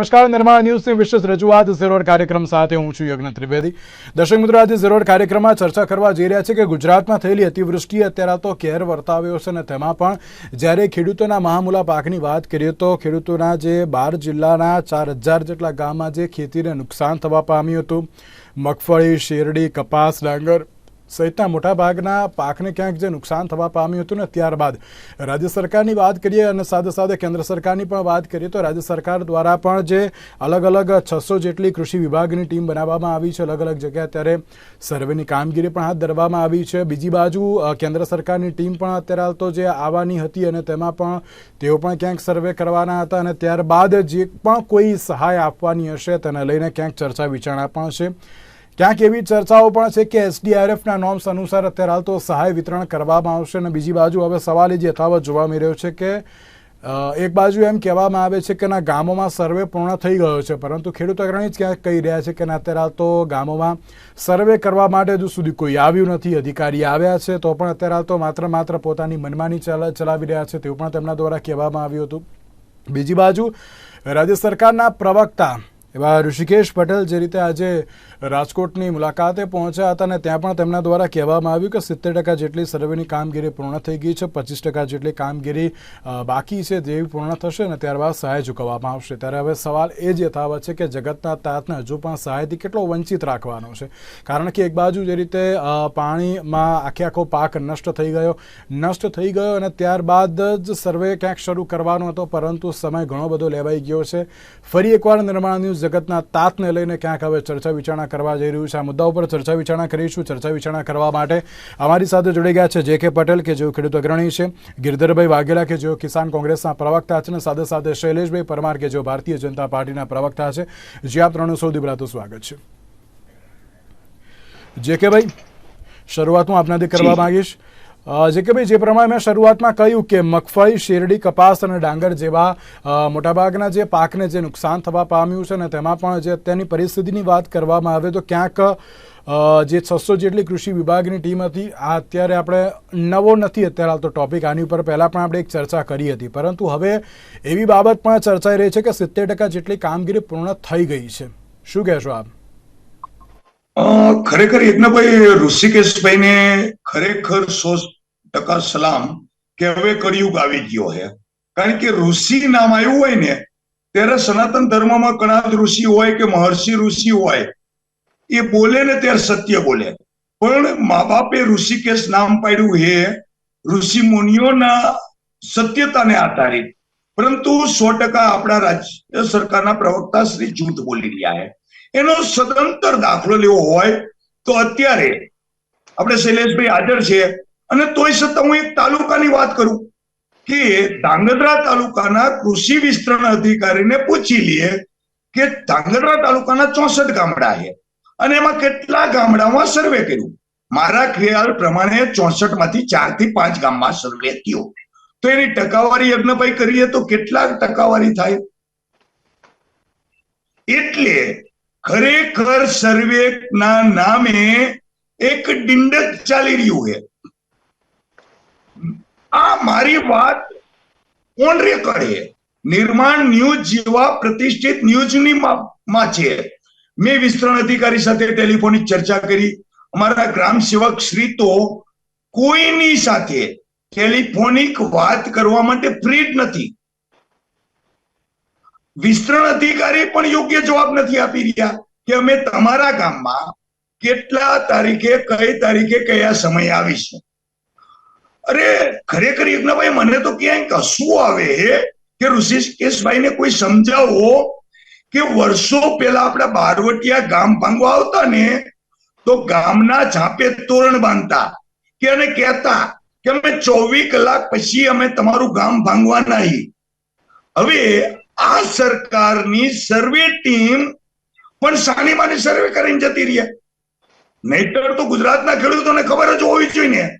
નમસ્કાર, નિર્માણ ન્યૂઝની વિશેષ રજૂઆત. ઝેરોડ કાર્યક્રમ સાથે હું છું યજ્ઞ ત્રિવેદી. દર્શક મિત્રો, આજે ઝેરોડ કાર્યક્રમમાં ચર્ચા કરવા જઈ રહ્યા છે કે ગુજરાતમાં થયેલી અતિવૃષ્ટિ અત્યારે તો કેર વર્તાવ્યો છે અને તેમાં પણ જ્યારે ખેડૂતોના મહામૂલા પાકની વાત કરીએ તો ખેડૂતોના જે બાર જિલ્લાના ચાર હજાર જેટલા ગામમાં જે ખેતીને નુકસાન થવા પામ્યું હતું, મગફળી, શેરડી, કપાસ, ડાંગર સહિતના મોટાભાગના પાકને ક્યાંક જે નુકસાન થવા પામ્યું હતું ને ત્યારબાદ રાજ્ય સરકારની વાત કરીએ અને સાથે સાથે કેન્દ્ર સરકારની પણ વાત કરીએ તો રાજ્ય સરકાર દ્વારા પણ જે અલગ અલગ છસો જેટલી કૃષિ વિભાગની ટીમ બનાવવામાં આવી છે, અલગ અલગ જગ્યાએ અત્યારે સર્વેની કામગીરી પણ હાથ ધરવામાં આવી છે. બીજી બાજુ કેન્દ્ર સરકારની ટીમ પણ અત્યારે હાલ તો જે આવવાની હતી અને તેમાં પણ તેઓ પણ ક્યાંક સર્વે કરવાના હતા અને ત્યારબાદ જે પણ કોઈ સહાય આપવાની હશે તેને લઈને ક્યાંક ચર્ચા વિચારણા પણ છે. ક્યાંક એવી ચર્ચાઓ પણ છે કે એસડીઆરએફના નોર્મ્સ અનુસાર અત્યારે હાલ તો સહાય વિતરણ કરવામાં આવશે અને બીજી બાજુ હવે સવાલ એ જ યથાવત જોવા મળી રહ્યો છે કે એક બાજુ એમ કહેવામાં આવે છે કે ના ગામોમાં સર્વે પૂર્ણ થઈ ગયો છે, પરંતુ ખેડૂત અગ્રણી જ ક્યાંક કહી રહ્યા છે કે ના અત્યારે હાલ તો ગામોમાં સર્વે કરવા માટે હજુ સુધી કોઈ આવ્યું નથી, અધિકારી આવ્યા છે, તો પણ અત્યારે હાલ તો માત્ર માત્ર પોતાની મનમાની ચલા, ચલાવી રહ્યા છે તેવું પણ તેમના દ્વારા કહેવામાં આવ્યું હતું. બીજી બાજુ, રાજ્ય સરકારના પ્રવક્તા એવા ઋષિકેશ પટેલ જે રીતે આજે રાજકોટની મુલાકાતે પહોંચ્યા હતા અને ત્યાં પણ તેમના દ્વારા કહેવામાં આવ્યું કે સિત્તેર ટકા જેટલી સર્વેની કામગીરી પૂર્ણ થઈ ગઈ છે, પચીસ ટકા જેટલી કામગીરી બાકી છે જેવી પૂર્ણ થશે અને ત્યારબાદ સહાય ચૂકવવામાં આવશે. ત્યારે હવે સવાલ એ જ યથાવત છે કે જગતના તાતને હજુ પણ સહાયથી કેટલો વંચિત રાખવાનો છે? કારણ કે એક બાજુ જે રીતે પાણીમાં આખે આખો પાક નષ્ટ થઈ ગયો, નષ્ટ થઈ ગયો અને ત્યારબાદ જ સર્વે ક્યાંક શરૂ કરવાનો હતો, પરંતુ સમય ઘણો બધો લેવાઈ ગયો છે. ફરી એકવાર નિર્માણ ન્યૂઝ જગતના તાતને લઈને ક્યાંક હવે ચર્ચા વિચારણા કરવા જઈ રહ્યું છે. આ મુદ્દા ઉપર ચર્ચા વિચારણા કરીશું. ચર્ચા વિચારણા કરવા માટે અમારી સાથે જોડાઈ ગયા છે જે કે પટેલ કે જેઓ ખેડૂત અગ્રણી છે ગિરધરભાઈ વાઘેલા કે જેઓ કિસાન કોંગ્રેસના પ્રવક્તા છે અને સાથે સાથે શૈલેષભાઈ પરમાર કે જેઓ ભારતીય જનતા પાર્ટીના પ્રવક્તા છે. જે આપ ત્રણનું સૌથી પહેલા સ્વાગત છે. જે કે ભાઈ શરૂઆત હું આપનાથી કરવા માંગીશ. જે કે ભાઈ, જે પ્રમાણે મેં શરૂઆતમાં કહ્યું કે મગફળી, શેરડી, કપાસ અને ડાંગર જેવા મોટાભાગના જે પાકને જે નુકસાન થવા પામ્યું છે ને તેમાં પણ જે અત્યારની પરિસ્થિતિની વાત કરવામાં આવે તો ક્યાંક જે છસો જેટલી કૃષિ વિભાગની ટીમ હતી, આ અત્યારે આપણે નવો નથી અત્યારે હાલ તો ટોપિક આની ઉપર પહેલાં પણ આપણે એક ચર્ચા કરી હતી. પરંતુ હવે એવી બાબત પણ ચર્ચાઈ રહી છે કે સિત્તેર ટકા જેટલી કામગીરી પૂર્ણ થઈ ગઈ છે. શું કહેશો આપ? ખરેખર યજ્ઞભાઈ ઋષિકેશભાઈને ખરેખર સો ટકા સલામ કે હવે કળિયુગ આવી ગયો છે કારણ કે ઋષિ નામ આવ્યું હોય ને, ત્યારે સનાતન ધર્મમાં કણાદ ઋષિ હોય કે મહર્ષિ ઋષિ હોય, એ બોલે ને ત્યારે સત્ય બોલે. પણ મા બાપે ઋષિકેશ નામ પાડ્યું હે, ઋષિ મુનિઓના સત્યતાને આધારિત. પરંતુ સો ટકા આપણા રાજ્ય સરકારના પ્રવક્તા શ્રી જૂઠ બોલી રહ્યા છે એનો સદંતર દાખલો લેવો હોય તો અત્યારે આપણે શૈલેષભાઈ હાજર છે. અને તોય છતાં હું એક તાલુકાની વાત કરું કે ધાંગધ્રા તાલુકાના કૃષિ વિસ્તરણ અધિકારીને પૂછી લઈએ કે ધાંગધ્રા તાલુકાના ચોસઠ ગામડા છે. અને એમાં કેટલા ગામડામાં સર્વે કર્યું? મારા ખ્યાલ પ્રમાણે ચોસઠમાંથી ચારથી પાંચ ગામમાં સર્વે થયો. તો એની ટકાવારી યજ્ઞભાઈ કરીએ તો કેટલા ટકાવારી થાય? એટલે ખરેખર સર્વે ના નામે એક ડિંડક ચાલી રહ્યું છે. આ મારી વાત કોણ રે કરે? નિર્માણ ન્યૂઝ જેવા પ્રતિષ્ઠિત ન્યૂઝની માં છે. મેં વિસ્તરણ અધિકારી સાથે ટેલિફોનિક ચર્ચા કરી. અમારા ગ્રામ સેવક શ્રી તો કોઈની સાથે ટેલિફોનિક વાત કરવા માટે ફ્રી નથી. વિસ્તરણ અધિકારી પણ યોગ્ય જવાબ નથી આપી રહ્યા કે અમે તમારા ગામમાં કેટલા તારીખે, કઈ તારીખે, કયા સમય આવીશું. અરે, ખરેખર યજ્ઞભાઈ, મને તો ક્યાંય કશું આવે કે કે ઋષિકેશભાઈને કોઈ સમજાવો કે વર્ષો પહેલા આપણા બારવટિયા ગામ ભાંગવા આવતા ને, તો ગામના ઝાંપે તોરણ બાંધતા કે અને કહેતા કે અમે ચોવીસ કલાક પછી અમે તમારું ગામ ભાંગવા નહીં. હવે આ સરકારની સર્વે ટીમ પણ સાની માની સર્વે કરીને જતી રહી. નહીતર તો ગુજરાતના ખેડૂતોને ખબર જ હોવી જોઈએ. ને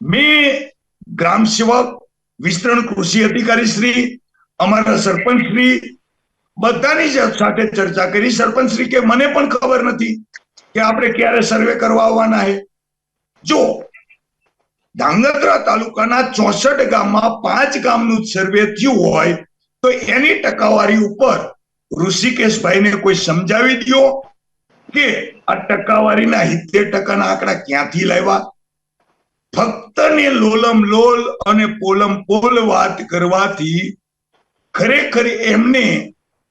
મેં ગ્રામ સેવક, વિસ્તરણ કૃષિ અધિકારી શ્રી, અમારા સરપંચ શ્રી, બધાની સાથે ચર્ચા કરી. સરપંચ શ્રી કે મને પણ ખબર નથી કે આપણે ક્યારે સર્વે કરવા આવવાના છે જો ધાંગધ્રા તાલુકાના ચોસઠ ગામમાં પાંચ ગામનું સર્વે થયું હોય, તો એની ટકાવારી ઉપર ઋષિકેશભાઈને કોઈ સમજાવી દ્યો કે આ ટકાવારીના સિત્તેર ટકાના આંકડા ક્યાંથી લાવ્યા? ફક્ત ને લોલમ લોલ અને પોલમ પોલ વાત કરવાથી ખરેખર એમને,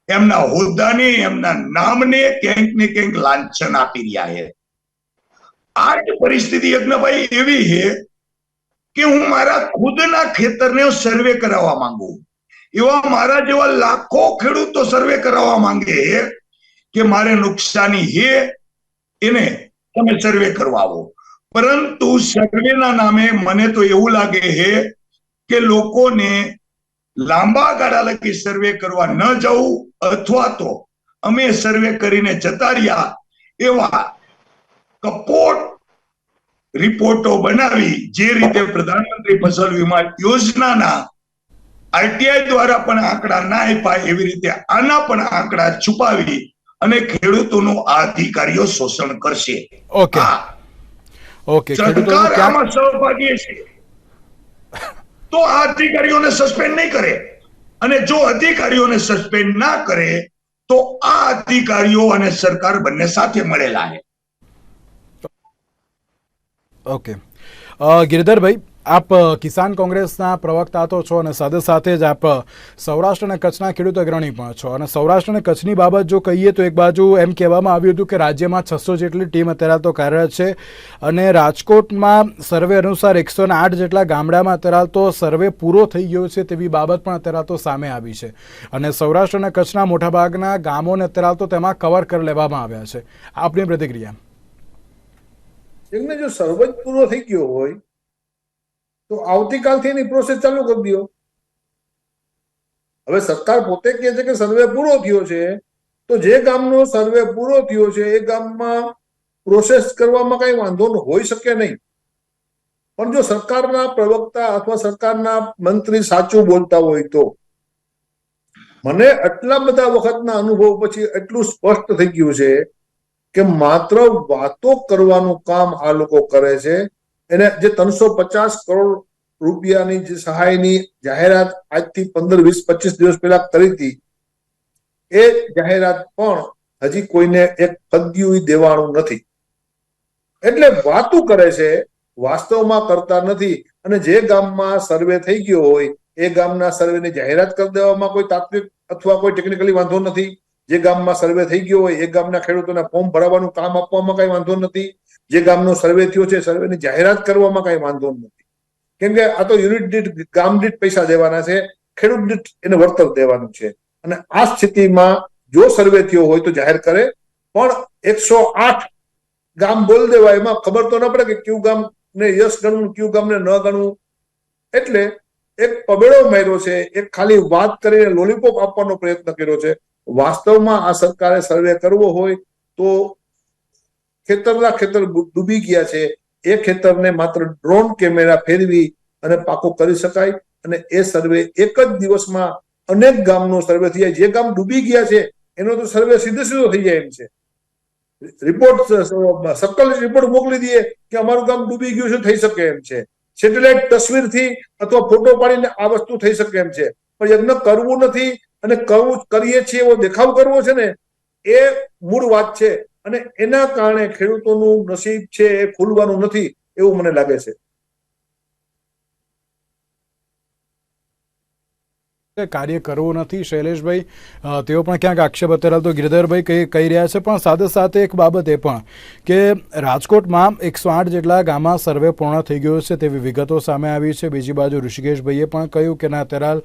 એમના હોદ્દાને, એમના નામને ક્યાંક ને ક્યાંક લાંછન આપી રહ્યા છે. આ જ પરિસ્થિતિ યજ્ઞભાઈ એવી છે કે હું મારા ખુદના ખેતરને સર્વે કરાવવા માંગુ. એવા મારા જેવા લાખો ખેડૂતો સર્વે કરાવવા માંગે કે મારે નુકસાની છે, એને તમે સર્વે કરવાવો પરંતુ સર્વેના નામે મને તો એવું લાગે છે કે લોકોને લાંબા ગાળા લગી સર્વે કરવા ન જવું અથવા તો અમે સર્વે કરીને જતા રહ્યા એવા કપોટ રિપોર્ટો બનાવી જે રીતે પ્રધાનમંત્રી ફસલ વીમા યોજનાના આરટીઆઈ દ્વારા પણ આંકડા ના આપ્યા એવી રીતે આના પણ આંકડા છુપાવી અને ખેડૂતોનું આ અધિકારીઓ શોષણ કરશે. ઓકે ઓકે સરકાર આમાં સહભાગી છે. તો આ અધિકારીઓને સસ્પેન્ડ નહીં કરે. અને જો અધિકારીઓને સસ્પેન્ડ ના કરે તો આ અધિકારીઓ અને સરકાર બંને સાથે મળેલા છે. ઓકે ગિરધરભાઈ આપ કિસાન કોંગ્રેસના પ્રવક્તા તો છો અને સાથે સાથે જ આપ સૌરાષ્ટ્ર અને કચ્છના ખેડૂત અગ્રણી પણ છો. અને સૌરાષ્ટ્ર અને કચ્છની બાબત જો કહીએ તો એક બાજુ એમ કહેવામાં આવ્યું હતું કે રાજ્યમાં છસો જેટલી ટીમ અત્યારે તો કાર્યરત છે અને રાજકોટમાં સર્વે અનુસાર એકસો આઠ જેટલા ગામડામાં અત્યારે તો સર્વે પૂરો થઈ ગયો છે તેવી બાબત પણ અત્યારે તો સામે આવી છે. અને સૌરાષ્ટ્ર અને કચ્છના મોટાભાગના ગામોને અત્યારે તો તેમાં કવર કરી લેવામાં આવ્યા છે. આપની પ્રતિક્રિયા? એમને જો સર્વે પૂરો થઈ ગયો હોય તો આવતીકાલથી એની પ્રોસેસ ચાલુ કરી દો. હવે સરકાર પોતે કહે છે કે સર્વે પૂરો થયો છે, તો જે ગામનો સર્વે પૂરો થયો છે, એ ગામમાં પ્રોસેસ કરવામાં કઈ વાંધો હોઈ શકે નહીં. પણ જો સરકારના પ્રવક્તા અથવા સરકારના મંત્રી સાચું બોલતા હોય તો. મને આટલા બધા વખતના અનુભવ પછી એટલું સ્પષ્ટ થઈ ગયું છે કે માત્ર વાતો કરવાનું કામ આ લોકો કરે છે એને જે ત્રણસો પચાસ કરોડ રૂપિયાની જે સહાયની જાહેરાત આજથી પંદર, વીસ, પચીસ દિવસ પહેલા કરી હતી, એ જાહેરાત પણ હજી કોઈને એક પદ્યું દેવાનું નથી. એટલે વાતું કરે છે, વાસ્તવમાં કરતા નથી, અને જે ગામમાં સર્વે થઈ ગયો હોય, એ ગામના સર્વેની જાહેરાત કરી દેવામાં કોઈ તાત્વિક અથવા કોઈ ટેકનિકલી વાંધો નથી. જે ગામમાં સર્વે થઈ ગયો હોય, એ ગામના ખેડૂતોને ફોર્મ ભરાવાનું કામ આપવામાં કઈ વાંધો નથી. જે ગામનો સર્વે થયો છે, સર્વેની જાહેરાત કરવામાં કઈ વાંધો નથી. કેમ કે આ તો યુનિટ દીઠ, ગામ દીઠ પૈસા દેવાના છે, ખેડૂત દીઠ એને વળતર દેવાનું છે. અને આ સ્થિતિમાં જો સર્વે થયો હોય તો જાહેર કરે, પણ એકસો આઠ ગામ બોલ દેવા, એમાં ખબર તો ન પડે કે કયું ગામ ને યશ ગણવું કયું ગામને ન ગણવું એટલે એક પબેડો માર્યો છે, એક ખાલી વાત કરીને લોલીપોપ આપવાનો પ્રયત્ન કર્યો છે. વાસ્તવમાં આ સરકારે સર્વે કરવો હોય તો ખેતરના ખેતર ડૂબી ગયા છે. એ ખેતરને માત્ર ડ્રોન કેમેરા ફેરવી અને પાકો કરી શકાય અને એ સર્વે એક જ દિવસમાં અનેક ગામનો સર્વે થઈ જાય જે ગામ ડૂબી ગયા છે, એનો તો સર્વે સીધો સીધો થઈ જાય એમ છે. રિપોર્ટ સર્કલ રિપોર્ટ મોકલી દઈએ કે અમારું ગામ ડૂબી ગયું છે, થઈ શકે એમ છે. સેટેલાઇટ તસવીરથી અથવા ફોટો પાડીને આ વસ્તુ થઈ શકે એમ છે. પણ યજ્ઞ કરવું નથી અને કરવું, કરીએ છીએ એવો દેખાવ કરવો છે ને, એ મૂળ વાત છે. અને એના કારણે ખેડૂતોનું નસીબ છે એ ખુલવાનું નથી એવું મને લાગે છે. કાર્ય કરવું નથી શૈલેષભાઈ. તેઓ પણ ક્યાંક આક્ષેપ અત્યારે તો ગિરધરભાઈ કહી કહી રહ્યા છે, પણ સાથે સાથે એક બાબત એ પણ કે રાજકોટમાં એકસો આઠ જેટલા ગામમાં સર્વે પૂર્ણ થઈ ગયો છે તેવી વિગતો સામે આવી છે. બીજી બાજુ ઋષિકેશભાઈએ પણ કહ્યું કે ના, અત્યારે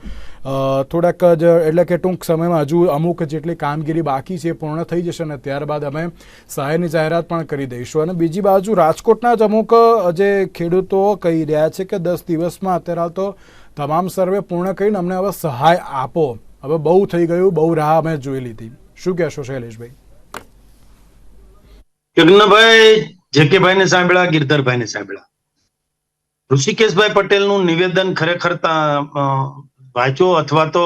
થોડાક જ એટલે કે ટૂંક સમયમાં હજુ અમુક જેટલી કામગીરી બાકી છે પૂર્ણ થઈ જશે અને ત્યારબાદ અમે સહાયની જાહેરાત પણ કરી દઈશું. અને બીજી બાજુ રાજકોટના જ અમુક જે ખેડૂતો કહી રહ્યા છે કે દસ દિવસમાં અત્યારે તો તમામ સર્વે પૂર્ણ કરીને અમને હવે સહાય આપો. હવે બહુ થઈ ગયું, બહુ રાહ અમે જોઈ લીધી. શું કહેશો શૈલેષભાઈ? યજ્ઞભાઈ જેકેભાઈ ને સાંભળ્યા ગિરધરભાઈ ને સાંભળ્યા? ઋષિકેશભાઈ પટેલનું નિવેદન ખરેખર વાંચો અથવા તો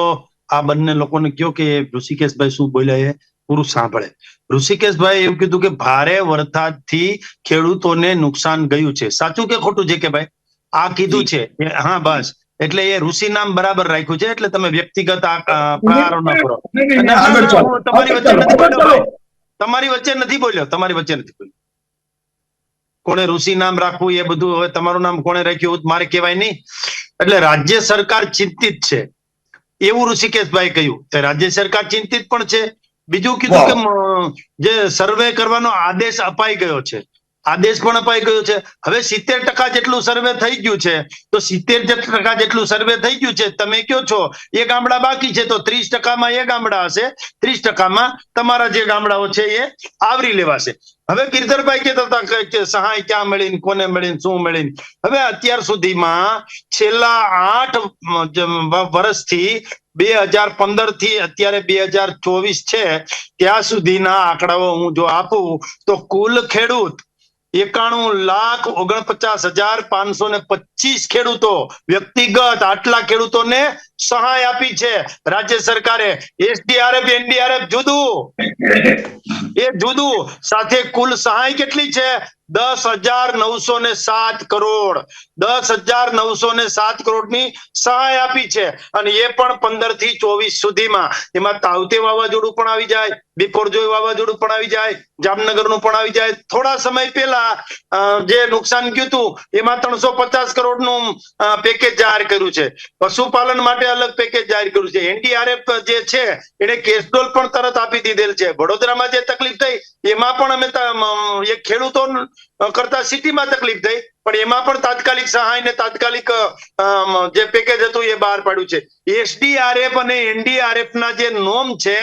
આ બંને લોકોને કયો કે ઋષિકેશભાઈ શું બોલ્યા એ પૂરું સાંભળે. ઋષિકેશભાઈ એવું કીધું કે ભારે વરસાદથી ખેડૂતોને નુકસાન ગયું છે. સાચું કે ખોટું જે કે ભાઈ આ કીધું છે. હા, બસ. એટલે એ ઋષિ નામ બરાબર રાખ્યું છે એટલે તમે વ્યક્તિગત પ્રહારો ન કરો. તમારી વચ્ચે નથી બોલ્યો. તમારી વચ્ચે નથી બોલ્યો તમારી વચ્ચે નથી બોલ્યો. કોણે ઋષિ નામ રાખવું એ બધું હવે તમારું નામ કોણે રાખ્યું મારે કહેવાય નહીં. એટલે રાજ્ય સરકાર ચિંતિત છે. એવું ઋષિકેશભાઈ કહ્યું. તે રાજ્ય સરકાર ચિંતિત પણ છે. બીજું કીધું કે જે સર્વે કરવાનો આદેશ અપાઈ ગયો છે. આદેશ પણ અપાઈ ગયો છે. હવે સિત્તેર ટકા જેટલું સર્વે થઈ ગયું છે, તો સિત્તેર ટકા જેટલું સર્વે થઈ ગયું છે. તમે કયો છો? એ ગામડા બાકી છે, તો ત્રીસ ટકામાં એ ગામડા હશે. ત્રીસ ટકામાં તમારા જે ગામડાઓ છે એ આવરી લેવાશે. હવે ગિરધરભાઈ કહેતા હતા કે- સહાય ક્યાં મળીને, કોને મળીને, શું મળીને? હવે અત્યાર સુધીમાં છેલ્લા આઠ વર્ષથી બે હજાર પંદરથી અત્યારે બે હજાર ચોવીસ છે, ત્યાં સુધીના આંકડાઓ હું જો આપું, તો કુલ ખેડૂત એકાણું લાખ ઓગણપચાસ હજાર પાંચસો ને પચીસ ખેડૂતો વ્યક્તિગત આટલા ખેડૂતોને સહાય આપી છે. રાજ્ય સરકારે એસડીઆરએફ, એનડીઆરએફ જુદું. એ જુદું. સાથે કુલ સહાય કેટલી છે? દસ હજાર નવસો ને સાત કરોડ. દસ હજાર નવસો ને સાત કરોડની સહાય આપી છે. અને એ પણ પંદરથી ચોવીસ સુધીમાં. એમાં તાવતે વાવાઝોડું પણ આવી જાય બિપોરજોઈ વાવાઝોડું પણ આવી જાય, જામનગરનું પણ આવી જાય. થોડા સમય પહેલા જે નુકસાન ગયું હતું, એમાં ત્રણસો પચાસ કરોડનું નું પેકેજ જાહેર કર્યું છે. પશુપાલન માટે અલગ પેકેજ જાહેર કર્યું છે. એનડીઆરએફ જે છે, એને કેસડોલ પણ તરત આપી દીધેલ છે. વડોદરામાં જે તકલીફ થઈ એમાં પણ અમે એક ખેડૂતો કરતા સિટીમાં તકલીફ થઈ. પણ એમાં પણ તાત્કાલિક સહાય ને તાત્કાલિક જે પેકેજ હતું એ બહાર પાડ્યું છે. એસડીઆરએફ અને એનડીઆરએફ ના જે નોમ છે,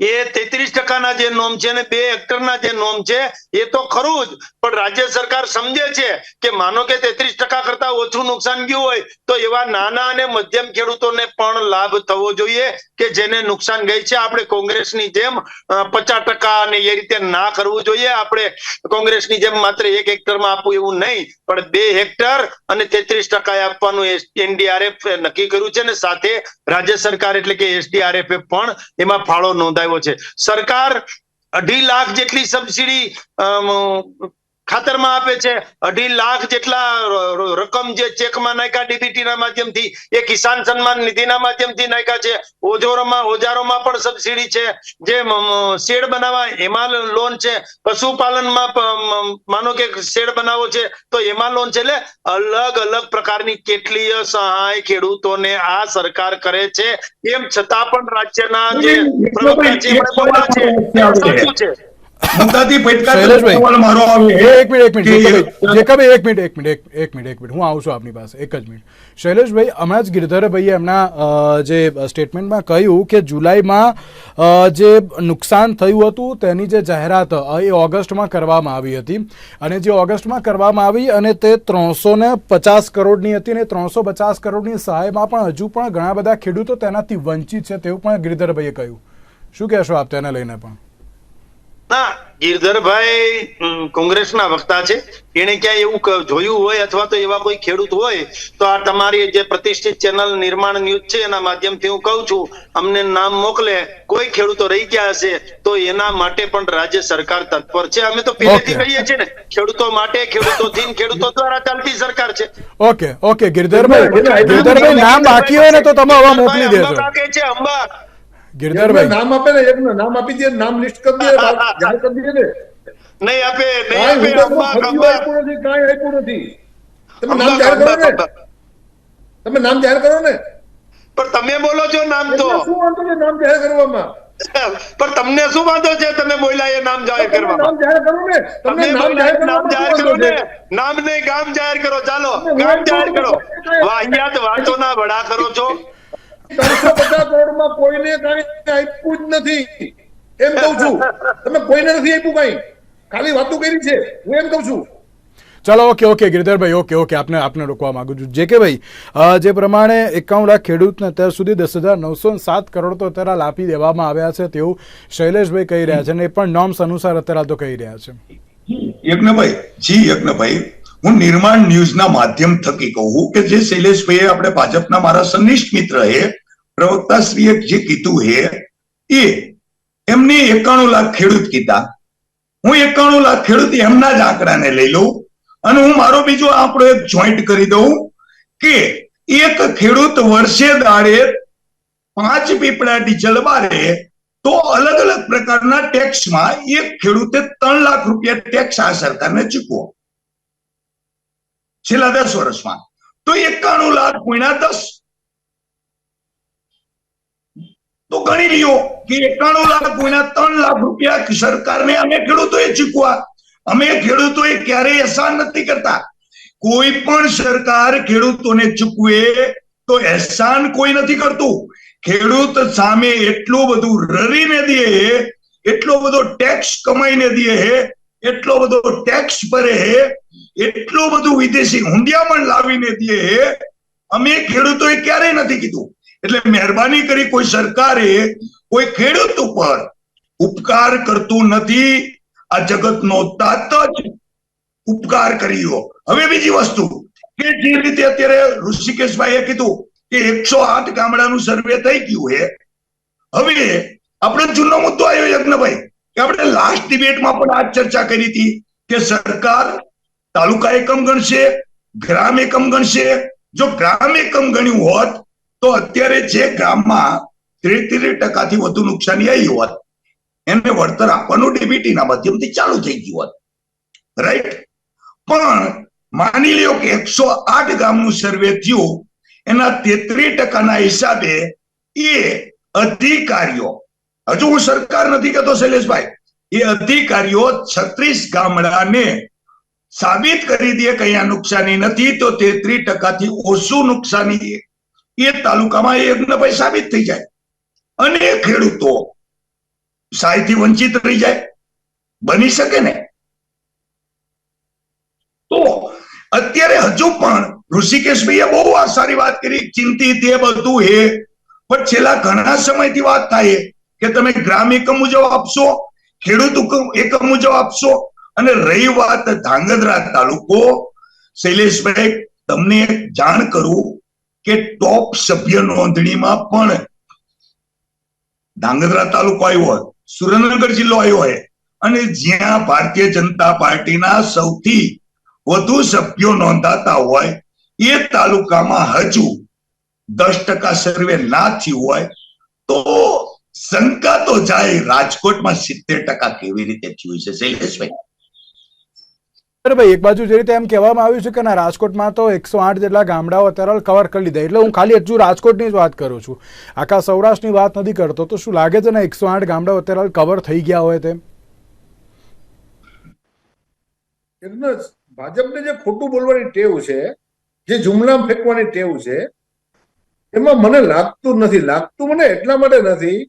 એ તેત્રીસ ટકાના જે નોમ છે અને બે હેક્ટરના જે નોમ છે, એ તો ખરું જ. પણ રાજ્ય સરકાર સમજે છે કે માનો કે તેત્રીસ ટકા ઓછું નુકસાન ગયું હોય તો એવા નાના અને મધ્યમ ખેડૂતોને પણ લાભ થવો જોઈએ કે જેને નુકસાન ગઈ છે. આપણે કોંગ્રેસની જેમ પચાસ ટકા અને એ રીતે ના કરવું જોઈએ. આપણે કોંગ્રેસની જેમ માત્ર એક હેક્ટરમાં આપવું એવું નહીં, પણ બે હેક્ટર અને તેત્રીસ ટકા આપવાનું એનડીઆરએફ નક્કી કર્યું છે અને સાથે રાજ્ય સરકાર એટલે કે એસડીઆરએફ પણ એમાં ફાળો નોંધાયો છે. સરકાર અઢી લાખ જેટલી સબસિડી ખાતરમાં આપે છે. અઢી લાખ જેટલા રકમ જે ચેકમાં નાખ્યા ડીબીટી ના માધ્યમથી એ કિસાન સન્માન નિધિના માધ્યમથી નાખ્યા છે. ઓજોરોમાં ઓજારોમાં પણ સબસિડી છે. જે શેડ બનાવવા એમાં લોન છે. પશુપાલનમાં માનો કે શેડ બનાવો છે તો એમાં લોન છે. એટલે અલગ અલગ પ્રકારની કેટલીય સહાય ખેડૂતોને આ સરકાર કરે છે. એમ છતાં પણ રાજ્યના જે પ્રવક્તા છે. મુદ્દાથી ફટકાર મારો આવે. એક મિનિટ એક મિનિટ એક મિનિટ એક મિનિટ એક- એક મિનિટ એક મિનિટ હું આવું છું આપની પાસે એક જ મિનિટ. શૈલેષભાઈ હમણાં જ ગિરધરભાઈએ એમના જે સ્ટેટમેન્ટમાં કહ્યું કે જુલાઈમાં જે નુકસાન થયું હતું તેની જે જાહેરાત એ ઓગસ્ટમાં કરવામાં આવી હતી. અને જે ઓગસ્ટમાં કરવામાં આવી અને તે ત્રણસો ને પચાસ કરોડની હતી અને ત્રણસો પચાસ કરોડની સહાયમાં પણ હજુ પણ ઘણા બધા ખેડૂતો તેનાથી વંચિત છે તેવું પણ ગિરધરભાઈએ કહ્યું. શું કહેશો આપ તેને લઈને પણ? ના ગિરધરભાઈ કોંગ્રેસના વક્તા છે. એને ક્યાંય એવું જોયું હોય અથવા તો એવા કોઈ ખેડૂત હોય તો આ તમારી જે પ્રતિષ્ઠિત ચેનલ નિર્માણ ન્યૂઝ છે એના માધ્યમથી હું કહું છું અમને નામ મોકલે. કોઈ ખેડૂતો રહી ગયા હશે તો એના માટે પણ રાજ્ય સરકાર તત્પર છે. અમે તો પહેલેથી કહીએ છીએ ને ખેડૂતો માટે ખેડૂતોથી ને ખેડૂતો દ્વારા ચાલતી સરકાર છે. ઓકે ઓકે ગિરધરભાઈ ગિરધરભાઈ નામ બાકી હોય ને તો તમે હવા મોકલી દેજો. અંબા. ગિરધરભાઈ નામ આપે ને એમને નામ આપી દે નામ લિસ્ટ કરી દે જાહેર કરી દે ને. નહીં આપે નહીં આપે અંબા અંબા આપ્યું નથી કાંઈ આપ્યું નથી. તમે નામ જાહેર કરો ને. તમે નામ જાહેર કરો ને. પણ તમે બોલો છો નામ તો. શું વાંધો છે નામ જાહેર કરવામાં? પણ તમને શું વાંધો છે? તમે બોલ્યા એ નામ જાહેર કરવા નામ જાહેર કરો ને. તમે નામ જાહેર નામ જાહેર કરો ને? નામ નહીં ગામ જાહેર કરો. ચાલો ગામ જાહેર કરો. વાંચો. વાહિયાત વાતોના વડા કરો છો. ત્રણસો પચાસ કરોડમાં કોઈને કઈ આપ્યું જ નથી. એમ કઉ છું. તમે કોઈને નથી આપ્યું કઈ? ખાલી વાતો કરી છે. હું એમ કહું છું. ચાલો okay okay Girdharbhai okay okay આપને આપને રોકવા માંગુ છું. જે કે ભાઈ જે પ્રમાણે એકાવન લાખ ખેડૂતને અત્યાર સુધી દસ હજાર નવસો સાત કરોડ તો અત્યારે આપી દેવામાં આવ્યા છે તેવું શૈલેષભાઈ કહી રહ્યા છે અને એ પણ નોર્મ્સ અનુસાર અત્યારે તો કહી રહ્યા છે. યજ્ઞભાઈ જી યજ્ઞભાઈ હું નિર્માણ ન્યૂઝના માધ્યમ થકી કહું કે જે શૈલેષભાઈએ આપણે ભાજપના મારા સનિષ્ઠ મિત્ર હે, પ્રવક્તાશ્રીએ જે કીધું હે, એ એમને એકાણું લાખ ખેડૂત કીધા. હું એકાણું લાખ ખેડૂત એમના જ આંકડાને લઈ લઉં અને હું મારો બીજો આંકડો એક જોઈન્ટ કરી દઉં કે એક ખેડૂત વર્ષે દાડે પાંચ પીપળા ડીઝલ બારે તો અલગ અલગ પ્રકારના ટેક્સમાં એક ખેડૂતે ત્રણ લાખ રૂપિયા ટેક્સ આ સરકારને ચૂકવો. છેલ્લા દસ વર્ષમાં. તો એકાણું લાખ ગુણ્યા દસ. તો ગણી લ્યો કે એકાણું લાખ ગુણ્યા ત્રણ લાખ રૂપિયા સરકારને અમે ખેડૂતોએ ચૂકવા અમે ખેડૂતોએ ક્યારેય એહસાન નથી કરતા. કોઈ પણ સરકાર ખેડૂતોને ચૂકવે તો એહસાન કોઈ નથી કરતું. ખેડૂત સામે એટલું બધું રરીને દે, એટલો બધો ટેક્સ કમાઈને દે, એટલો બધો ટેક્સ ભરે એટલું બધું વિદેશી હુંડિયામણ લાવીને દે, અમે ખેડૂતોએ ક્યારેય નથી કીધું. એટલે મહેરબાની કરી કોઈ સરકારે કોઈ ખેડૂત ઉપર ઉપકાર કરતું નથી. આ જગતનો તાત જ ઉપકાર કર્યો. હવે બીજી વસ્તુ, કે જે રીતે અત્યારે ઋષિકેશભાઈએ કીધું કે એકસો આઠ ગામડાનું સર્વે થઈ ગયું હે હવે આપણે જૂનો મુદ્દો આવ્યો યજ્ઞભાઈ, કે આપણે લાસ્ટ ડિબેટમાં પણ આ ચર્ચા કરી હતી કે સરકાર તાલુકા એકમ ગણશે, ગ્રામ એકમ ગણશે. જો ગ્રામ એકમ ગણ્યું હોત, તો અત્યારે જે ગ્રામમાં ત્રેત્રીસ ટકાથી વધુ નુકસાની આવી હોત, એને વળતર આપવાનું ડીબીટીના માધ્યમથી ચાલુ થઈ ગયું હોત. રાઈટ પણ માની લ્યો કે એકસો આઠ ગામનું સર્વે થયું, એના તેત્રીસ ટકાના હિસાબે એ અધિકારીઓ, હજુ હું સરકાર નથી કહેતો શૈલેષભાઈ, એ અધિકારીઓ છત્રીસ ગામડાને સાબિત કરી દે કે અહીંયા નુકસાની નથી, તો તેત્રીસ ટકાથી ઓછું નુકસાની એ તાલુકામાં એ યજ્ઞભાઈ સાબિત થઈ જાય. અને ખેડૂતો સહાયથી વંચિત રહી જાય. બની શકે ને? તો અત્યારે હજુ પણ ઋષિકેશભાઈએ બહુ આ સારી વાત કરી, ચિંતિત એ બધું હે પણ છેલ્લા ઘણા સમયથી વાત થાય કે તમે ગ્રામ એકમ મુજબ આપશો, ખેડૂત એકમ મુજબ આપશો અને રહી વાત ધાંગધ્રા તાલુકો શૈલેષભાઈ, તમને જાણ કરું કે ટોપ સભ્ય નોંધણીમાં પણ ધાંગધ્રા તાલુકો આવ્યો હોય, સુરેન્દ્રનગર જિલ્લો આવ્યો હોય, અને જ્યાં ભારતીય જનતા પાર્ટીના સૌથી વધુ સભ્યો નોંધાતા હોય, એ તાલુકામાં હજુ દસ ટકા સર્વે ના થયું હોય, તો શંકા તો જાય રાજકોટમાં સિત્તેર ટકા કેવી રીતે થયું છે, શૈલેષભાઈ? ભાઈ, એક બાજુ જે રીતે એમ કહેવામાં આવ્યું છે કે ના, રાજકોટમાં તો એકસો આઠ જેટલા ગામડાઓ અત્યારે કવર કરી લીધા. એટલે હું ખાલી હજુ રાજકોટની જ વાત કરું છું. આખા સૌરાષ્ટ્રની વાત નથી કરતો, તો શું લાગે છે ને એકસો આઠ ગામડાઓ અત્યારે કવર થઈ ગયા હોય તેમ? ભાજપને જે ખોટું બોલવાની ટેવ છે, જે જુમલા ફેંકવાની ટેવ છે, એમાં મને લાગતું નથી. લાગતું મને એટલા માટે નથી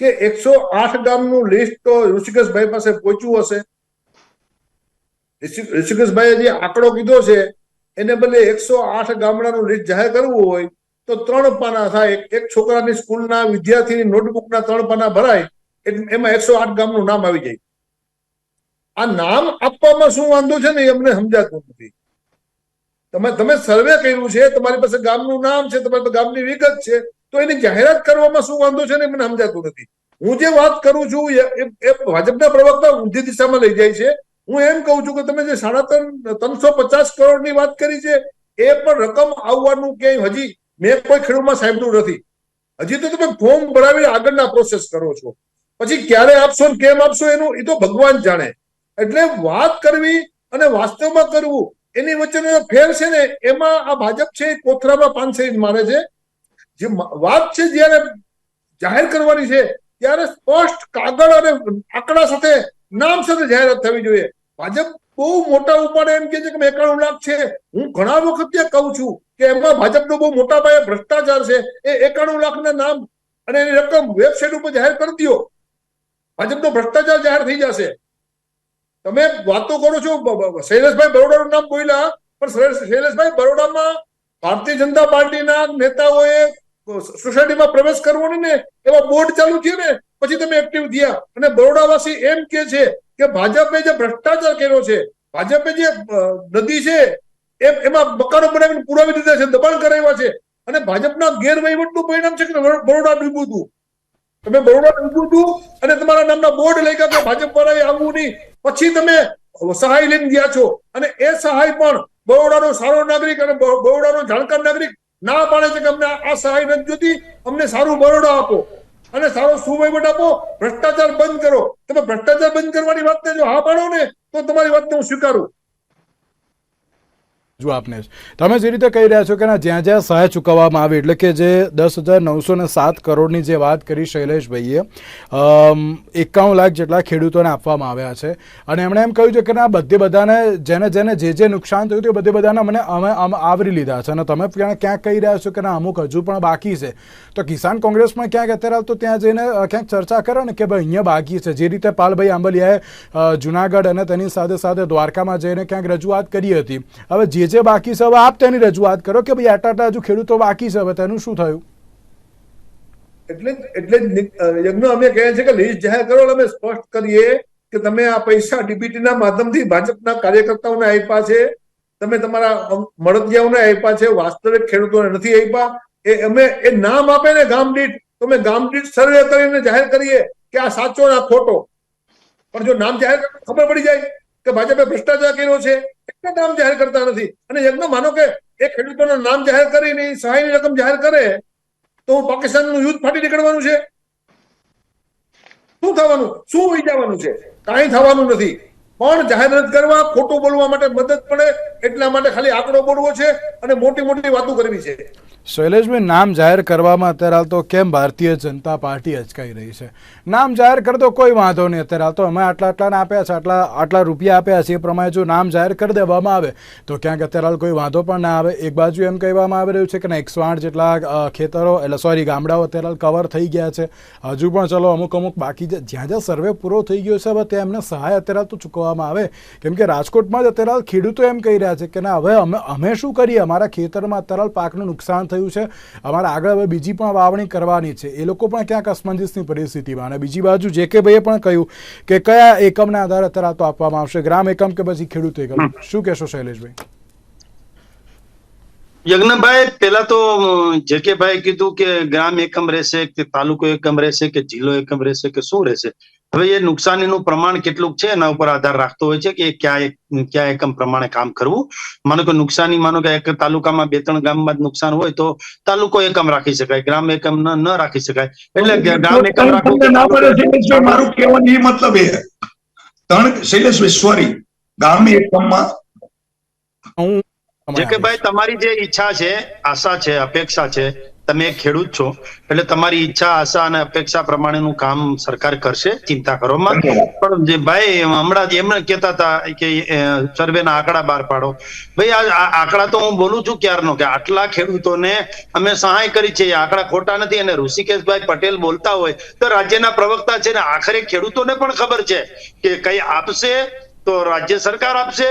કે એકસો આઠ ગામનું લિસ્ટ તો ઋષિકેશભાઈ પાસે પહોંચ્યું હશે. ઋષિકેશભાઈએ જે આંકડો કીધો છે, એને બદલે એકસો આઠ ગામડાનું લિસ્ટ જાહેર કરવું હોય, તો ત્રણ પાના થાય. એક- છોકરાની સ્કૂલના વિદ્યાર્થીની નોટબુકના ત્રણ પાના ભરાય એમાં એકસો આઠ ગામનું નામ આવી જાય. આ નામ આપવામાં શું વાંધો છે ને એમને સમજાતું નથી. તમે તમે સર્વે કર્યું છે, તમારી પાસે ગામનું નામ છે, તમારી પાસે ગામની વિગત છે, તો એની જાહેરાત કરવામાં શું વાંધો છે ને એમને મને સમજાતું નથી. હું જે વાત કરું છું એ ભાજપના પ્રવક્તા ઊંધી દિશામાં લઈ જાય છે હું એમ કહું છું કે તમે જે સાડા ત્રણ, ત્રણસો પચાસ કરોડની વાત કરી છે, એ પણ રકમ આવવાનું ક્યાંય હજી મેં કોઈ ખેડૂતમાં સાંભળ્યું નથી. હજી તો તમે ફોર્મ ભરાવીને આગળના પ્રોસેસ કરો છો. પછી ક્યારે આપશો ને કેમ આપશો એનું, એ તો ભગવાન જાણે. એટલે વાત કરવી અને વાસ્તવમાં કરવું, એની વચ્ચેનો ફેર છે ને, એમાં આ ભાજપ છે કોથરામાં પાંચસેરી મારે છે. જે વાત છે જ્યારે જાહેર કરવાની છે, ત્યારે સ્પષ્ટ કાગળ અને આંકડા સાથે નામ સાથે જાહેરાત થવી જોઈએ. ભાજપ બહુ મોટા ઉપાડે એમ કે છે કે એકાણું લાખ છે. હું ઘણા વખત ત્યાં કહું છું કે એમાં ભાજપનો બહુ મોટા પાયે ભ્રષ્ટાચાર છે. એ એકાણું લાખના નામ અને એની રકમ વેબસાઇટ ઉપર જાહેર કરી દો ભાજપનો ભ્રષ્ટાચાર જાહેર થઈ જશે. તમે વાતો કરો છો શૈલેષભાઈ બરોડાનું નામ બોલ્યા, પણ શૈલેષભાઈ બરોડામાં ભારતીય જનતા પાર્ટીના નેતાઓએ સોસાયટીમાં પ્રવેશ કરવો ને, એવા બોર્ડ ચાલુ છે ને પછી તમે એક્ટિવ થયા. અને બરોડાવાસી એમ કે છે કે ભાજપે જે ભ્રષ્ટાચાર કર્યો છે, ભાજપે જે નદી છે, એમાં મકાનો બનાવીને પુરાવી દીધા છે, દબાણ કરાવ્યા છે. અને ભાજપના ગેરવહીવટનું પરિણામ છે કે બરોડા ડૂબ્યું હતું. તમે બરોડા ડૂબ્યું હતું અને તમારા નામના બોર્ડ લઈ ગયા ભાજપ વાળાએ આવવું નહીં. પછી તમે સહાય લઈને ગયા છો. અને એ સહાય પણ બરોડાનો સારો નાગરિક અને બરોડાનો જાણકાર નાગરિક ના પાડે છે કે અમને આ સહાય નથી જોતી અમને સારું બરોડા આપો. અને સારો સુવહીવટ આપો, ભ્રષ્ટાચાર બંધ કરો. તમે ભ્રષ્ટાચાર બંધ કરવાની વાતને જો હા પાડો ને, તો તમારી વાતને હું સ્વીકારું. જો આપને. તમે જે રીતે કહી રહ્યા છો કે ના જ્યાં જ્યાં સહાય ચૂકવવામાં આવી, એટલે કે જે દસ હજાર નવસો ને સાત કરોડની જે વાત કરી શૈલેષભાઈએ એકાવન લાખ જેટલા ખેડૂતોને આપવામાં આવ્યા છે. અને એમણે એમ કહ્યું છે કે ના, બધે બધાને જેને જેને જે જે નુકસાન થયું તે બધે બધાને મને અમે આવરી લીધા છે. અને તમે ક્યાંક ક્યાંક કહી રહ્યા છો કે ના, અમુક હજુ પણ બાકી છે. તો કિસાન કોંગ્રેસ પણ ક્યાંક અત્યારે આવતો ત્યાં જઈને ક્યાંક ચર્ચા કરો ને કે ભાઈ અહીંયા બાકી છે. જે રીતે પાલભાઈ આંબલિયાએ જુનાગઢ અને તેની સાથે સાથે દ્વારકામાં જઈને ક્યાંક રજૂઆત કરી હતી. હવે જે જે બાકી સબ આપ તેની રજૂઆત કરો કે ભાઈ આટલા હજુ ખેડૂતો બાકી છે તેનું શું થયું? એટલે એટલે યજ્ઞ અમે કહે છે કે લિસ્ટ જાહેર કરો અમે સ્પષ્ટ કરીએ કે તમે આ પૈસા ડીબીટી ના માધ્યમથી ભાજપના કાર્યકર્તાઓને આપ્યા છે, તમે તમારા મળદિયાઓને આપ્યા છે, વાસ્તવિક ખેડૂતોને નથી આપ્યા, એ અમે, એ નામ આપે ને ગામ દીઠ, તો અમે ગામ દીઠ સર્વે કરીને જાહેર કરીએ કે આ સાચો ને આ ખોટો. પણ જો નામ જાહેર ખબર પડી જાય. કે ભાજપે ભ્રષ્ટાચાર કર્યો છે એટલે નામ જાહેર કરતા નથી. અને યજ્ઞ માનો કે એ ખેડૂતોનું નામ જાહેર કરીને સહાયની રકમ જાહેર કરે, તો પાકિસ્તાનનું યુદ્ધ ફાટી નીકળવાનું છે? શું થવાનું? શું વિચારવાનું છે? કાંઈ થવાનું નથી. પણ જાહેરાત કરવા, ખોટું બોલવા માટે મદદ પડે, એટલા માટે ખાલી આંકડો બોલવો છે અને મોટી મોટી વાતો કરવી છે. શૈલેષભાઈ, નામ જાહેર કરવામાં અત્યારે હાલ તો કેમ ભારતીય જનતા પાર્ટી અચકાઈ રહી છે? નામ જાહેર કર દો, કોઈ વાંધો નહીં. અત્યારે હાલ તો અમે આટલા આટલાને આપ્યા છે, આટલા આટલા રૂપિયા આપ્યા છે, એ પ્રમાણે જો નામ જાહેર કરી દેવામાં આવે, તો ક્યાંક અત્યારે હાલ કોઈ વાંધો પણ ના આવે. એક બાજુ એમ કહેવામાં આવી રહ્યું છે કે ના એકસો આઠ જેટલા ખેતરો, એટલે સોરી ગામડાઓ અત્યારે હાલ કવર થઈ ગયા છે. હજુ પણ ચલો અમુક અમુક બાકી જ્યાં જ્યાં સર્વે પૂરો થઈ ગયો છે, હવે ત્યાં એમને સહાય અત્યારે હાલ તો ચૂકવવામાં આવે. કેમ કે રાજકોટમાં જ અત્યારે હાલ ખેડૂતો એમ કહી રહ્યા છે કે ના, હવે અમે અમે શું કરીએ? અમારા ખેતરમાં અત્યારે હાલ પાકનું નુકસાન થયું છે. અમારે આગળ હવે બીજી પણ વાવણી કરવાની છે. એ લોકો પણ ક્યાંક અસમંજસની પરિસ્થિતિમાં અને બીજી બાજુ જે કે ભાઈએ પણ કહ્યું કે કયા એકમના આધારે અત્યારે તો આપવામાં આવશે. ગ્રામ એકમ કે પછી ખેડૂત એકમ? શું કહેશો શૈલેષભાઈ? યજ્ઞભાઈ પેલા તો જે કે ભાઈ કીધું કે ગ્રામ એકમ રહેશે કે તાલુકો એકમ રહેશે કે જિલ્લો એકમ રહેશે કે શું રહેશે? હવે એ નુકસાનીનું પ્રમાણ કેટલું છે એના ઉપર આધાર રાખતો હોય છે કે ક્યાં ક્યાં એકમ પ્રમાણે કામ કરવું. માનો કે નુકસાની માનો કે એક તાલુકામાં બે ત્રણ ગામમાં જ નુકસાન હોય તો તાલુકો એકમ રાખી શકાય ગ્રામ એકમ ન રાખી શકાય. એટલે કે ગ્રામ એકમ રાખવું મારું કહેવાનું એ મતલબ એ. ત્રણ શૈલેષભાઈ સોરી ગ્રામ એકમમાં હું જે કે ભાઈ તમારી જે ઈચ્છા છે આશા છે અપેક્ષા છે તમે ખેડૂત છો એટલે તમારી ઈચ્છા આશા અને અપેક્ષા પ્રમાણેનું કામ સરકાર કરશે ચિંતા કરો માં પણ જે ભાઈ હમણાં એમને કહેતા હતા કે સર્વેના આંકડા બહાર પાડો. ભાઈ આ આંકડા તો હું બોલું છું ક્યારનો કે આટલા ખેડૂતોને અમે સહાય કરી છે આંકડા ખોટા નથી. અને ઋષિકેશભાઈ પટેલ બોલતા હોય તો રાજ્યના પ્રવક્તા છે ને આખરે ખેડૂતોને પણ ખબર છે કે કઈ આપશે તો રાજ્ય સરકાર આપશે.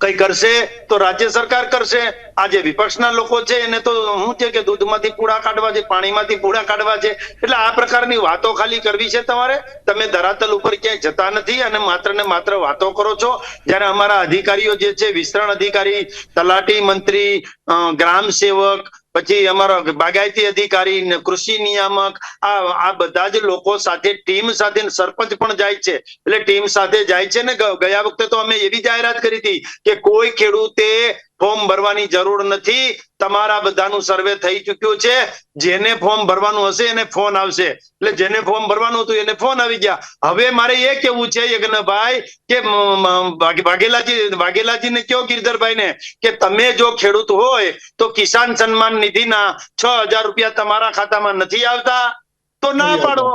કઈ કરશે? તો રાજ્ય સરકાર કરશે. આ જે વિપક્ષના લોકો છે, એને તો શું છે કે દૂધમાંથી પૂડા કાઢવા છે, પાણીમાંથી પૂડા કાઢવા છે? એટલે આ પ્રકારની વાતો ખાલી કરવી છે તમારે? તમે ધરાતલ ઉપર ક્યાંય જતા નથી અને માત્ર ને માત્ર વાતો કરો છો? જ્યારે અમારા અધિકારીઓ જે છે, વિસ્તરણ અધિકારી, તલાટી મંત્રી ગ્રામ સેવક પછી અમારો બાગાયતી અધિકારી કૃષિ નિયામક, આ આ બધા જ લોકો સાથે, ટીમ સાથે સરપંચ પણ જાય છે. એટલે ટીમ સાથે જાય છે ને ગયા વખતે તો અમે એવી જાહેરાત કરી હતી કે કોઈ ખેડૂતે ફોર્મ ભરવાની જરૂર નથી. તમારા બધાનું સર્વે થઈ ચુક્યું છે. જેને ફોર્મ ભરવાનું હશે એને ફોન આવશે. એટલે જેને ફોર્મ ભરવાનું હતું એને ફોન આવી ગયા. હવે મારે એ કેવું છે યજ્ઞભાઈ કે વાઘેલાજી વાઘેલાજીને કયો ગિરધરભાઈ ને કે તમે જો ખેડૂત હોય તો કિસાન સન્માન નિધિના છ હજાર રૂપિયા તમારા ખાતામાં નથી આવતા? તો ના પાડો.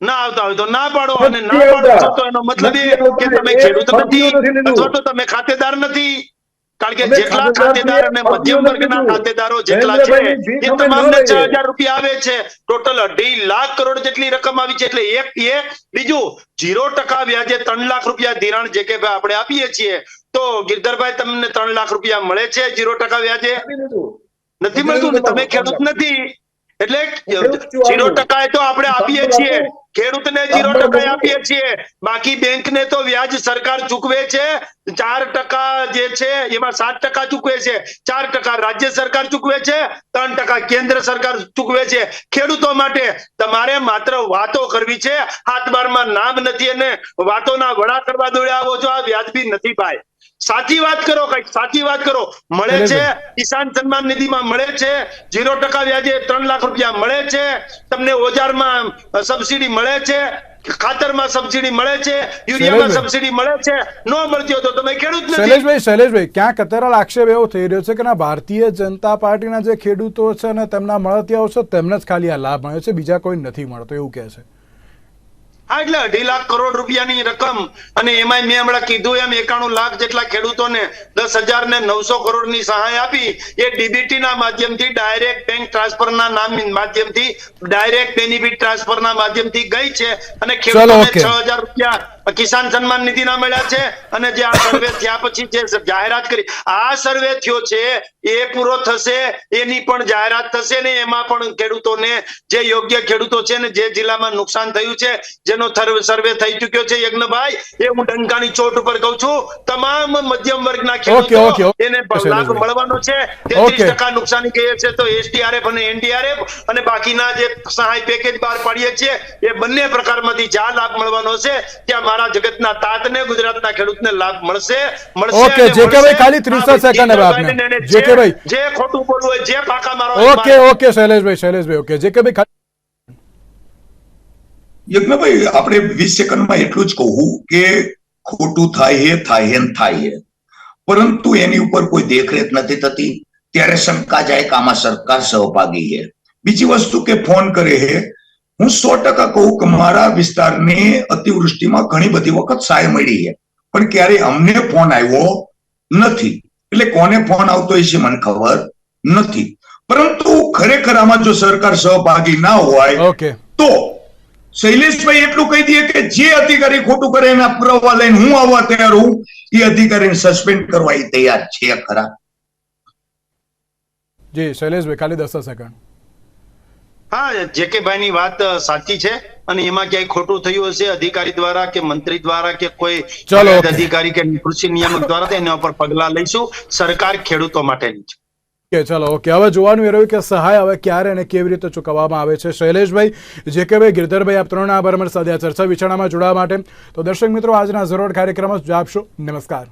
ના આવતા હોય તો ના પાડો અને ના પાડો. તો એનો મતલબ એ કે તમે ખેડૂત નથી નથી અથવા તો તમે ખાતેદાર નથી. કારણ કે જેટલા ખાતેદાર અને મધ્યમ વર્ગના ખાતેદારો જેટલા છે એ તમામને છ હજાર રૂપિયા આવે છે. ટોટલ અઢી લાખ કરોડ જેટલી રકમ આવી છે. એટલે એક એ બીજું જીરો ટકા વ્યાજે ત્રણ લાખ રૂપિયા ધિરાણ જે કે ભાઈ આપણે આપીએ છીએ. તો ગિરધરભાઈ તમને ત્રણ લાખ રૂપિયા મળે છે જીરો ટકા વ્યાજે? નથી મળતું. ને તમે ખેડૂત નથી. એટલે જીરો ટકા એ તો આપણે આપીએ છીએ. ખેડૂતને જીરો ટકા આપીએ છીએ. બાકી બેંકને તો વ્યાજ સરકાર ચૂકવે છે. ચાર ટકા જે છે એમાં સાત ટકા ચૂકવે છે. ચાર ટકા રાજ્ય સરકાર ચૂકવે છે. ત્રણ ટકા કેન્દ્ર સરકાર ચૂકવે છે. ખેડૂતો માટે તમારે માત્ર વાતો કરવી છે. હાથ બારમાં નામ નથી અને વાતોના વડા કરવા દોડ્યા આવો છો. આ વ્યાજબી નથી ભાઈ. સાચી વાત કરો કંઈક સાચી વાત કરો. મળે છે કિસાન સન્માન નિધિમાં મળે છે ઝીરો ટકા વ્યાજે ત્રણ લાખ રૂપિયા મળે છે તમને ઓજારમાં સબસિડી મળે છે ખાતરમાં સબસિડી મળે છે યુરિયામાં સબસિડી મળે છે નો મળતી હોય તો તમે ખેડૂત નથી. શૈલેષભાઈ શૈલેષભાઈ ક્યાંક અત્યારે આક્ષેપ એવો થઈ રહ્યો છે કે ના ભારતીય જનતા પાર્ટીના જે ખેડૂતો છે અને તેમના મળતિયાઓ છે તેમને જ ખાલી આ લાભ મળ્યો છે બીજા કોઈ નથી મળતો એવું કહે છે. હા એટલે અઢી લાખ કરોડ રૂપિયાની રકમ અને એમાં મેં હમણાં કીધું એમ એકાણું લાખ જેટલા ખેડૂતોને દસ હજાર ને નવસો કરોડની સહાય આપી એ ડીબીટી ના માધ્યમથી ડાયરેક્ટ બેંક ટ્રાન્સફરના નામ માધ્યમથી ડાયરેક્ટ બેનિફિટ ટ્રાન્સફરના માધ્યમથી ગઈ છે અને ખેડૂતોને છ હજાર રૂપિયા કિસાન સન્માન નિધિના મળ્યા છે અને જે આ સર્વે થયા પછી જે જાહેરાત કરી આ સર્વે થયો છે એ પૂરો થશે એની પણ જાહેરાત થશે ને એમાં પણ ખેડૂતોને જે યોગ્ય ખેડૂતો છે ને જે જિલ્લામાં નુકસાન થયું છે જેનો સર્વે થઈ ચુક્યો છે યજ્ઞભાઈ એ હું ડંકાની ચોટ ઉપર કહું છું તમામ મધ્યમ વર્ગના ખેડૂતો એને લાભ મળવાનો છે તેત્રીસ ટકા નુકસાની કહીએ છે તો એસડીઆરએફ અને એનડીઆરએફ અને બાકીના જે સહાય પેકેજ બહાર પાડીએ છીએ એ બંને પ્રકારમાંથી જ્યાં લાભ મળવાનો છે ત્યાં મારા જગતના તાતને ગુજરાતના ખેડૂતને લાભ મળશે મળશે Okay, અને જે કે ભાઈ ખાલી 30 સેકન્ડ હવે આપને. જીતેન્દ્રભાઈને જે કે ભાઈ. જે ખોટું બોલવું હોય જે ફાંકા મારો ઓકે ઓકે શૈલેષભાઈ શૈલેષભાઈ ઓકે. જે કે ભાઈ યજ્ઞભાઈ આપણે વીસ સેકન્ડમાં એટલું જ કહું કે ખોટું થાય હે થાય હે થાય હે. પરંતુ એની ઉપર કોઈ દેખરેખ નથી થતી. ત્યારે શંકા જાય કે આમાં સરકાર સહભાગી છે બીજી વસ્તુ કે ફોન કરે હે હું સો ટકા કહું કે મારા વિસ્તારને અતિવૃષ્ટિમાં ઘણી બધી વખત સહાય મળી છે. પણ ક્યારે અમને ફોન આવ્યો નથી. એટલે કોને ફોન આવતો હશે મને ખબર નથી. પરંતુ ખરેખર આમાં જો સરકાર સહભાગી ના હોય ઓકે તો શૈલેષભાઈ એટલું કહી દઈએ કે જે અધિકારી ખોટું કરે એના પુરાવા લઈને હું આવવા તૈયાર હું એ અધિકારીને સસ્પેન્ડ કરવા એ તૈયાર છે ખરા. જી શૈલેષભાઈ ખાલી દસ સેકન્ડ હા જે કે ભાઈની વાત સાચી છે અને એમાં ક્યાંય ખોટું થયું હશે અધિકારી દ્વારા કે મંત્રી દ્વારા કે કોઈ. અધિકારી કે કૃષિ નિયામક દ્વારા એના ઉપર પગલા લઈશું. સરકાર ખેડૂતો માટેની છે. કે ચલો ઓકે. હવે જોવાનું એ રહ્યું કે સહાય હવે ક્યારે અને કેવી રીતે ચૂકવવામાં આવે છે. શૈલેષભાઈ જે કે ભાઈ ગિરધરભાઈ આપ ત્રણ આભાર સાથે આ ચર્ચા વિચારણામાં જોડાવા માટે. તો દર્શક મિત્રો આજના જરૂર કાર્યક્રમ જ આપશો નમસ્કાર.